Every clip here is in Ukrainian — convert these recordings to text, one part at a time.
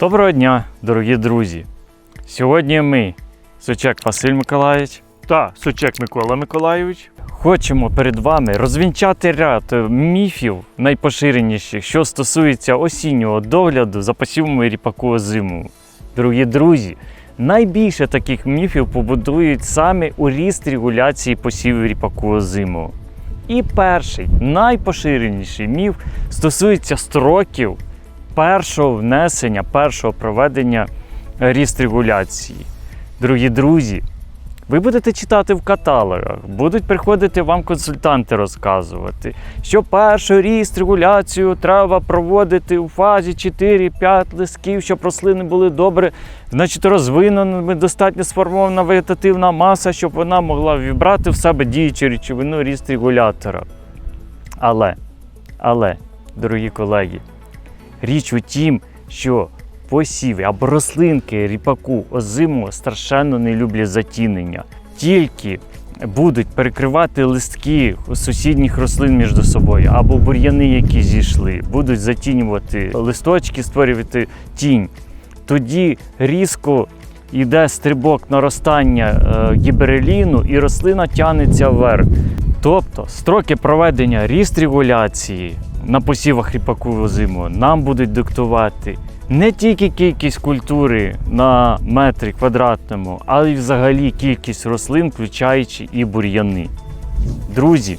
Доброго дня, дорогі друзі! Сьогодні ми, Сучек Василь Миколаївич та Сучек Микола Миколайович, хочемо перед вами розвінчати ряд е, міфів найпоширеніших, що стосується осіннього догляду за посівами ріпаку озиму. Дорогі друзі, найбільше таких міфів побудують саме у ріст регуляції посівів ріпаку озиму. І перший, найпоширеніший міф стосується строків першого внесення, першого проведення ріст регуляції. Дорогі друзі, ви будете читати в каталогах, будуть приходити вам консультанти розказувати, що першу ріст регуляцію треба проводити у фазі 4-5 листків, щоб рослини були добре, значить розвиненими, достатньо сформована вегетативна маса, щоб вона могла вібрати в себе діючу речовину ріст регулятора. Але, але, дорогі колеги, Річ у тім, що посіви або рослинки ріпаку озимого страшенно не люблять затінення. Тільки будуть перекривати листки сусідніх рослин між собою, або бур'яни, які зійшли, будуть затінювати листочки, створювати тінь. Тоді різко йде стрибок наростання е, гібереліну і рослина тягнеться вверх. Тобто строки проведення ріст регуляції на посівах ріпаку зиму нам будуть диктувати не тільки кількість культури на метрі квадратному, але й взагалі кількість рослин, включаючи і бур'яни. Друзі,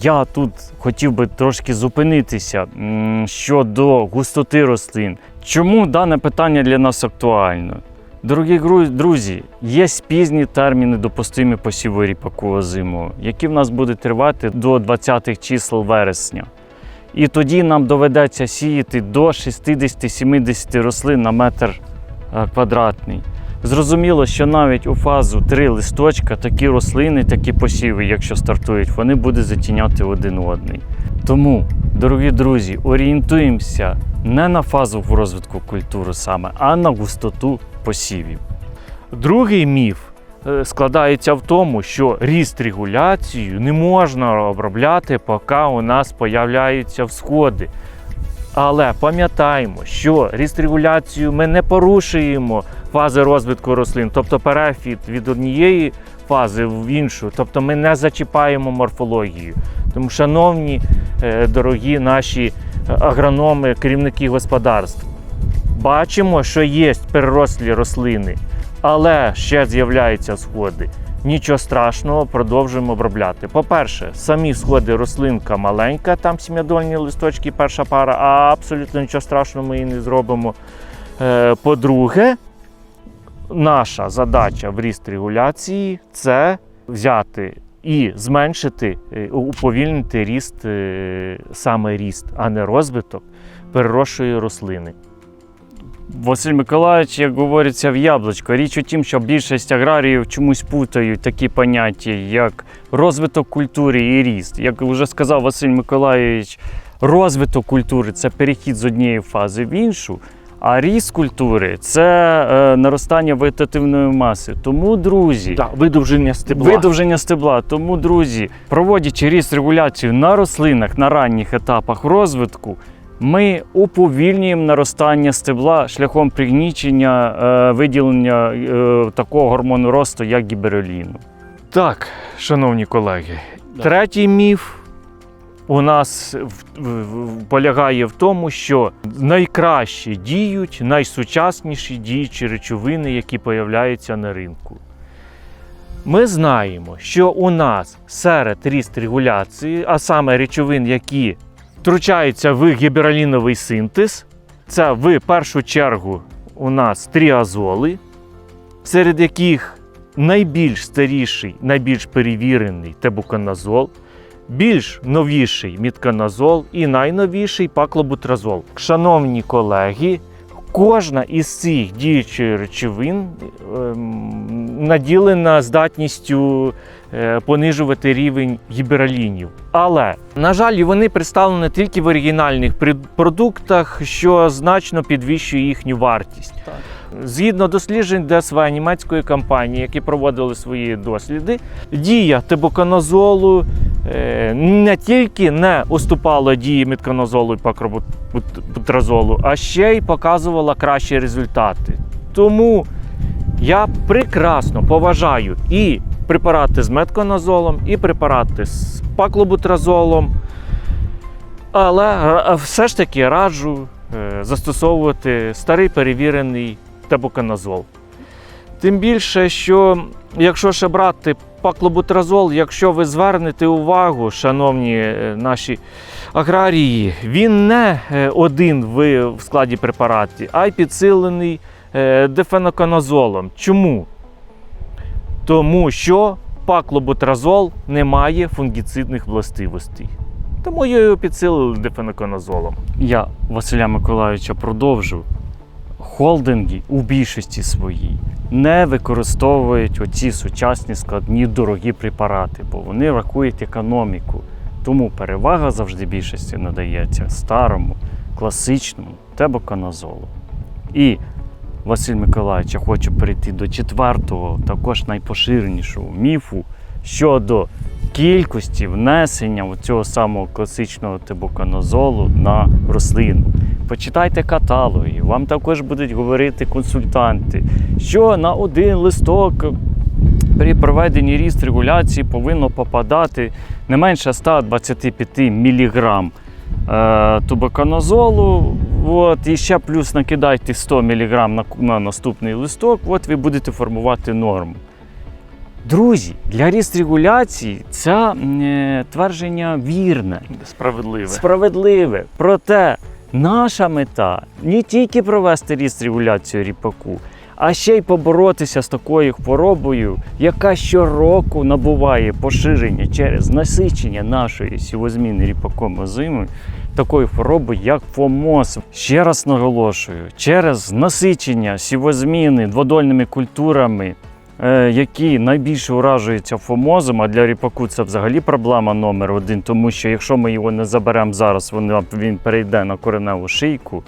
я тут хотів би трошки зупинитися щодо густоти рослин. Чому дане питання для нас актуально? Дорогі друзі, є пізні терміни допустимі посіву ріпаку озимого, які в нас будуть тривати до 20-х чисел вересня. І тоді нам доведеться сіяти до 60-70 рослин на метр е, квадратний. Зрозуміло, що навіть у фазу 3 листочка такі рослини, такі посіви, якщо стартують, вони будуть затіняти один одний. Тому, дорогі друзі, орієнтуємося не на фазу в розвитку культури саме, а на густоту посівів. Другий міф складається в тому, що ріст регуляцію не можна обробляти, поки у нас появляються всходи. Але пам'ятаємо, що ріст регуляцію ми не порушуємо фази розвитку рослин, тобто перехід від однієї фази в іншу, тобто ми не зачіпаємо морфологію. Тому, шановні, е, дорогі наші е, агрономи, керівники господарств, бачимо, що є перерослі рослини, але ще з'являються сходи. Нічого страшного, продовжуємо обробляти. По-перше, самі сходи рослинка маленька, там сім'ядольні листочки, перша пара, а абсолютно нічого страшного ми і не зробимо. Е, По-друге, наша задача в ріст регуляції це взяти і зменшити, е, уповільнити ріст, е, саме ріст, а не розвиток переросшої рослини. Василь Миколаївич, як говориться в яблучко, річ у тім, що більшість аграріїв чомусь путають такі поняття, як розвиток культури і ріст. Як вже сказав Василь Миколаївич, розвиток культури це перехід з однієї фази в іншу, а ріст культури це е, наростання вегетативної маси. Тому, друзі, Так, видовження стебла. Видовження стебла. Тому, друзі, проводячи ріст регуляцію на рослинах на ранніх етапах розвитку, ми уповільнюємо наростання стебла шляхом пригнічення е, виділення е, такого гормону росту, як гібереліну. Так, шановні колеги, Да. третій міф у нас в, в- в- полягає в тому, що найкраще діють найсучасніші діючі речовини, які появляються на ринку. Ми знаємо, що у нас серед ріст регуляції, а саме речовин, які втручаються в гібераліновий синтез, це в першу чергу у нас тріазоли, серед яких найбільш старіший, найбільш перевірений тебуканазол, більш новіший мітканазол і найновіший паклобутразол. Шановні колеги, кожна із цих діючих речовин ем, наділена здатністю е, понижувати рівень гібералінів. Але, на жаль, вони представлені тільки в оригінальних продуктах, що значно підвищує їхню вартість. Так. Згідно досліджень ДСВ німецької компанії, які проводили свої досліди, дія тебуканозолу е, не тільки не уступало дії метконозолу і пакробутразолу, а ще й показувала кращі результати. Тому я прекрасно поважаю і препарати з метконазолом, і препарати з паклобутразолом. Але все ж таки раджу е, застосовувати старий перевірений тебуканазол. Тим більше, що якщо ще брати паклобутразол, якщо ви звернете увагу, шановні е, наші аграрії, він не е, один в, складі препаратів, а й підсилений е, дефеноконазолом. Чому? Тому що паклобутразол не має фунгіцидних властивостей. Тому його підсилили дефеноконазолом. Я Василя Миколайовича продовжу. Холдинги у більшості своїй не використовують оці сучасні складні дорогі препарати, бо вони рахують економіку. Тому перевага завжди більшості надається старому, класичному тебоконазолу. І Василь Миколаївич, я хочу перейти до четвертого, також найпоширенішого міфу щодо кількості внесення цього самого класичного тебоконазолу на рослину. Почитайте каталоги, вам також будуть говорити консультанти, що на один листок при проведенні ріст регуляції повинно попадати не менше 125 мг тубоконазолу. От, і ще плюс накидайте 100 мг на, на наступний листок, от ви будете формувати норму. Друзі, для ріст регуляції це е, твердження вірне, Справедливе. справедливе. Проте наша мета не тільки провести ріст регуляцію ріпаку, а ще й поборотися з такою хворобою, яка щороку набуває поширення через насичення нашої сівозміни ріпаком озимою, такою хворобою, як ФОМОС. Ще раз наголошую, через насичення сівозміни дводольними культурами. Е, Які найбільше уражуються фомозом, а для ріпаку це взагалі проблема номер один, тому що якщо ми його не заберемо зараз, він, перейде на кореневу шийку,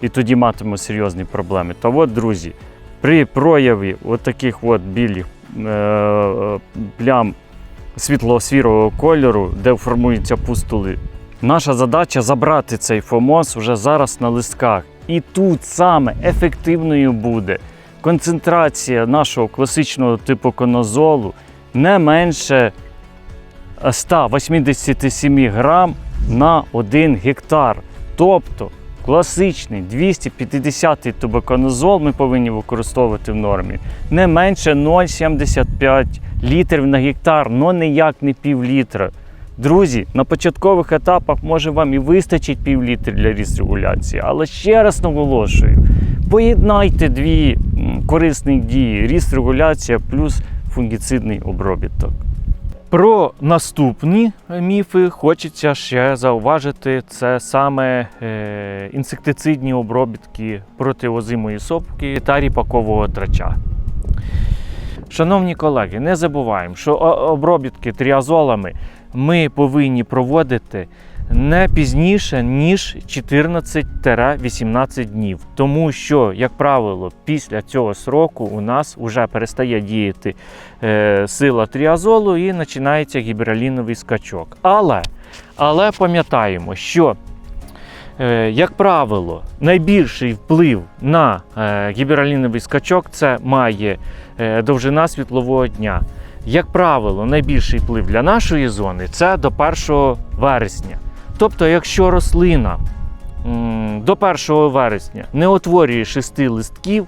і тоді матимемо серйозні проблеми. То от, друзі, при прояві от таких от білих е, е, плям світло-сірого кольору, де формуються пустули, наша задача забрати цей фомоз вже зараз на листках. І тут саме ефективною буде концентрація нашого класичного типу конозолу не менше 187 грам на 1 гектар. Тобто класичний 250 тубоконозол ми повинні використовувати в нормі не менше 0,75 літрів на гектар, но ніяк не пів літра. Друзі, на початкових етапах може вам і вистачить пів літра для ріст регуляції, але ще раз наголошую: поєднайте дві м, корисні дії: ріст регуляція плюс фунгіцидний обробіток. Про наступні міфи хочеться ще зауважити: це саме е, інсектицидні обробітки проти озимої сопки та ріпакового трача. Шановні колеги, не забуваємо, що обробітки тріазолами ми повинні проводити не пізніше, ніж 14-18 днів. Тому що, як правило, після цього сроку у нас вже перестає діяти е, сила тріазолу і починається гібераліновий скачок. Але, але пам'ятаємо, що Е, Як правило, найбільший вплив на е, гібераліновий скачок це має е, довжина світлового дня. Як правило, найбільший вплив для нашої зони це до 1 вересня. Тобто, якщо рослина до 1 вересня не утворює шести листків,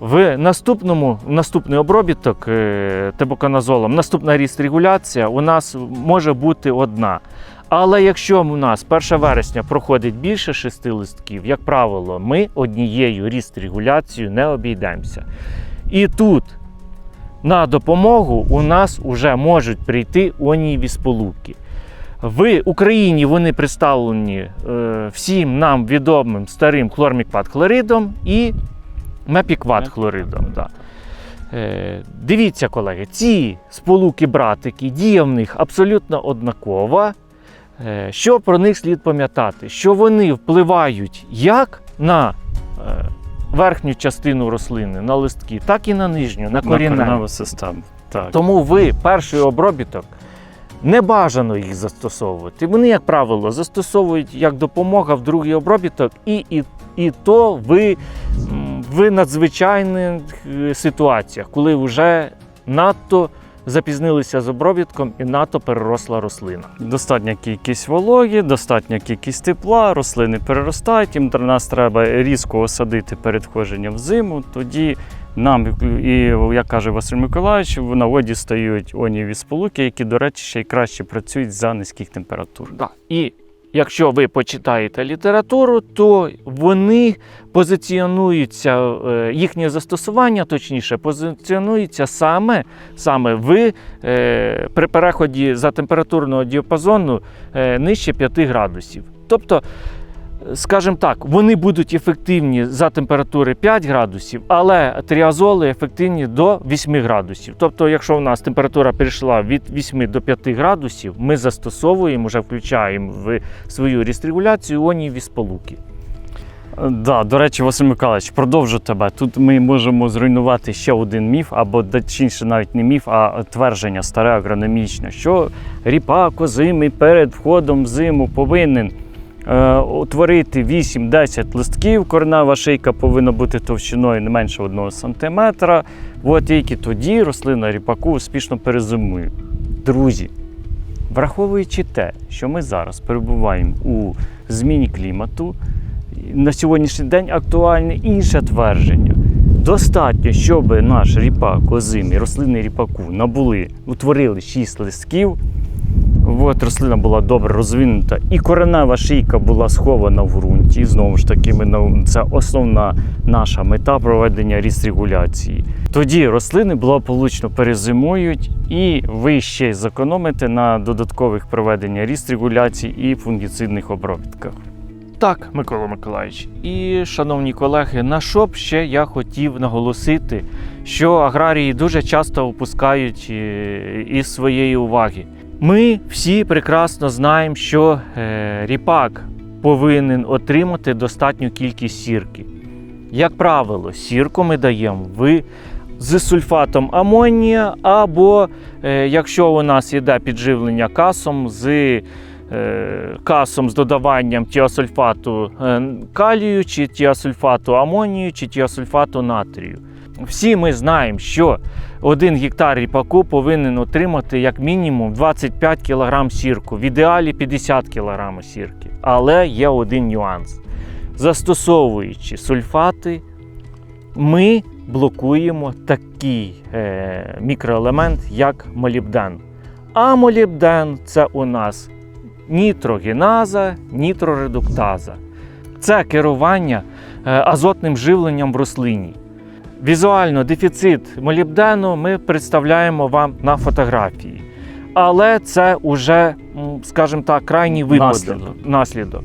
в наступному наступний обробіток е, тебоканазолом, наступна ріст регуляція у нас може бути одна. Але якщо у нас 1 вересня проходить більше шести листків, як правило, ми однією ріст регуляцією не обійдемося. І тут на допомогу у нас вже можуть прийти онієві сполуки. В Україні вони представлені е, всім нам відомим старим хлормікват хлоридом і мепікват хлоридом. Да. Е, дивіться, колеги, ці сполуки-братики, дія в них абсолютно однакова. Е, Що про них слід пам'ятати? Що вони впливають як на е, верхню частину рослини, на листки, так і на нижню, на корінневу. систему. Так. Тому ви перший обробіток не бажано їх застосовувати. Вони, як правило, застосовують як допомога в другий обробіток, і, і, і то ви в надзвичайних е, ситуаціях, коли вже надто запізнилися з обробітком і надто переросла рослина. Достатня кількість вологі, достатня кількість тепла, рослини переростають, їм нас треба різко осадити перед входженням в зиму. Тоді нам, і як каже Василь Миколаївич, в наводі стають оніві сполуки, які, до речі, ще й краще працюють за низьких температур. Да. І якщо ви почитаєте літературу, то вони позиціонуються, е, їхнє застосування, точніше, позиціонується саме, саме в, е, при переході за температурного діапазону е, нижче 5 градусів. Тобто, скажімо так, вони будуть ефективні за температури 5 градусів, але тріазоли ефективні до 8 градусів. Тобто, якщо у нас температура перейшла від 8 до 5 градусів, ми застосовуємо, вже включаємо в свою рестрегуляцію іоніві сполуки. Е, Да, до речі, Василь Миколаївич, продовжу тебе. Тут ми можемо зруйнувати ще один міф, або точніше навіть не міф, а твердження старе агрономічне, що ріпак озимий перед входом в зиму повинен утворити 8-10 листків. Коренева шийка повинна бути товщиною не менше 1 см. От тільки тоді рослина ріпаку успішно перезимує. Друзі, враховуючи те, що ми зараз перебуваємо у зміні клімату, на сьогоднішній день актуальне інше твердження. Достатньо, щоб наш ріпак озимий, рослини ріпаку набули, утворили 6 листків. От рослина була добре розвинута, і коренева шийка була схована в ґрунті. Знову ж таки, ми на- це основна наша мета проведення рісрегуляції. Тоді рослини благополучно перезимують, і ви ще зекономите на додаткових проведення рісрегуляцій і фунгіцидних обробітках. Так, Микола Миколаївич. І, шановні колеги, на що б ще я хотів наголосити, що аграрії дуже часто опускають е, із своєї уваги. Ми всі прекрасно знаємо, що е, ріпак повинен отримати достатню кількість сірки. Як правило, сірку ми даємо в з сульфатом амонія, або е, якщо у нас йде підживлення касом з е, касом з додаванням тіосульфату е, калію, чи тіосульфату амонію, чи тіосульфату натрію. Всі ми знаємо, що один гектар ріпаку повинен отримати як мінімум 25 кг сірку, в ідеалі 50 кг сірки. Але є один нюанс. Застосовуючи сульфати, ми блокуємо такий е, мікроелемент, як молібден. А молібден це у нас нітрогеназа, нітроредуктаза. Це керування е, азотним живленням в рослині. Візуально дефіцит молібдену ми представляємо вам на фотографії. Але це вже, скажімо так, крайній випадок. Наслідок. наслідок.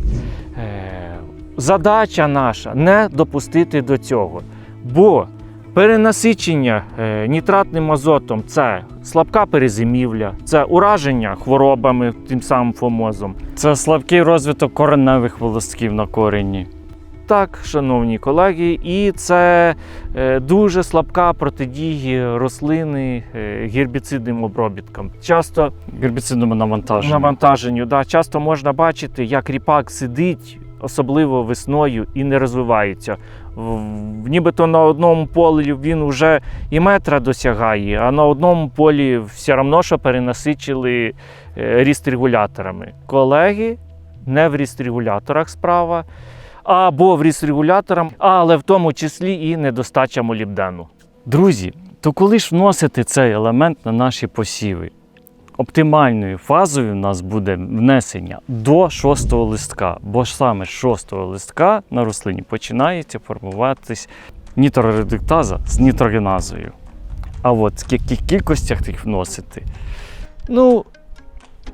Е, Задача наша не допустити до цього. Бо перенасичення е, нітратним азотом це слабка перезимівля, це ураження хворобами, тим самим фомозом. Це слабкий розвиток кореневих волосків на корені. Так, шановні колеги, і це е, дуже слабка протидія рослини е, гербіцидним обробіткам. Часто Гербіцидному навантаженню. навантаженню, да, часто можна бачити, як ріпак сидить, особливо весною, і не розвивається. В- Нібито на одному полі він вже і метра досягає, а на одному полі все одно, що перенасичили е, ріст-регуляторами. Колеги, не в ріст-регуляторах справа, або в ріст-регуляторах, але в тому числі і недостача молібдену. Друзі, то коли ж вносити цей елемент на наші посіви? Оптимальною фазою у нас буде внесення до шостого листка, бо ж саме з шостого листка на рослині починається формуватись нітроредуктаза з нітрогеназою. А от в яких кількостях їх вносити? Ну,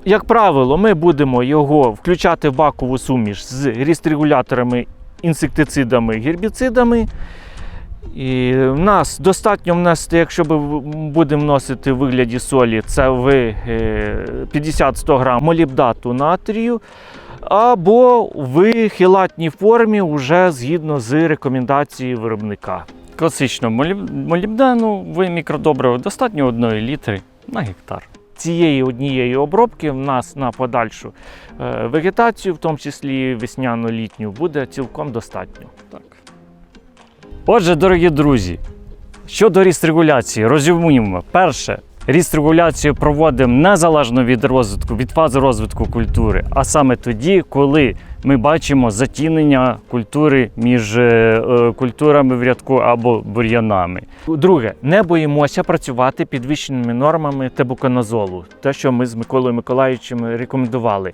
як правило, ми будемо його включати в бакову суміш з рістрегуляторами, інсектицидами, гербіцидами. І в нас достатньо внести, якщо ми будемо вносити в вигляді солі, це в е, 50-100 грам молібдату натрію, або в хілатній формі, вже згідно з рекомендацією виробника. Класично моліб- молібдену в мікродобриво достатньо 1 літри на гектар. Цієї однієї обробки в нас на подальшу е, вегетацію, в тому числі весняно-літню, буде цілком достатньо. Так. Отже, дорогі друзі, щодо ріст-регуляції, розуміємо, перше, ріст-регуляцію проводимо незалежно від розвитку, від фази розвитку культури, а саме тоді, коли ми бачимо затінення культури між е, е, культурами в рядку або бур'янами. Друге, не боїмося працювати підвищеними нормами тебуконазолу, те, що ми з Миколою Миколаївичем рекомендували.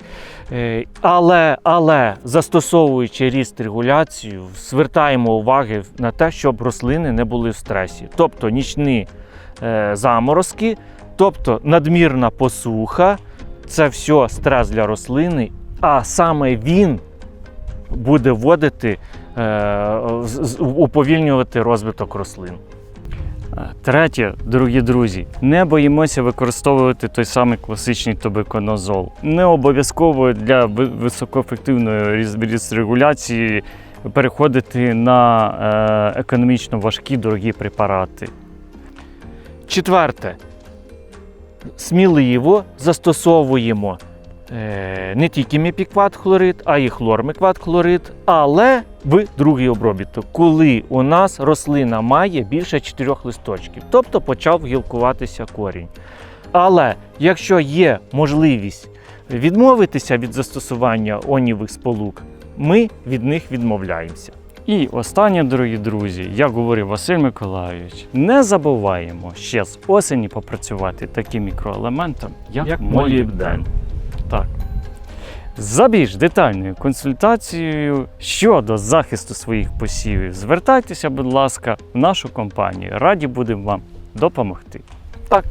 Е, Але, але застосовуючи ріст регуляцію, звертаємо уваги на те, щоб рослини не були в стресі, тобто нічні заморозки, тобто надмірна посуха, це все стрес для рослини, а саме він буде вводити, е, уповільнювати розвиток рослин. Е, Третє, дорогі друзі, не боїмося використовувати той самий класичний тобеконозол. Не обов'язково для високоефективної різ- ріст-регуляції переходити на е, економічно важкі дорогі препарати. Четверте, сміливо застосовуємо не тільки міпікват хлорид, а й хлормикват хлорид, але в другий обробіток, коли у нас рослина має більше чотирьох листочків, тобто почав гілкуватися корінь. Але якщо є можливість відмовитися від застосування онівих сполук, ми від них відмовляємося. І останнє, дорогі друзі, як говорив Василь Миколайович, не забуваємо ще з осені попрацювати таким мікроелементом, як, Як молібден. молібден так. За більш детальною консультацією щодо захисту своїх посівів, звертайтеся, будь ласка, в нашу компанію. Раді будемо вам допомогти. Так.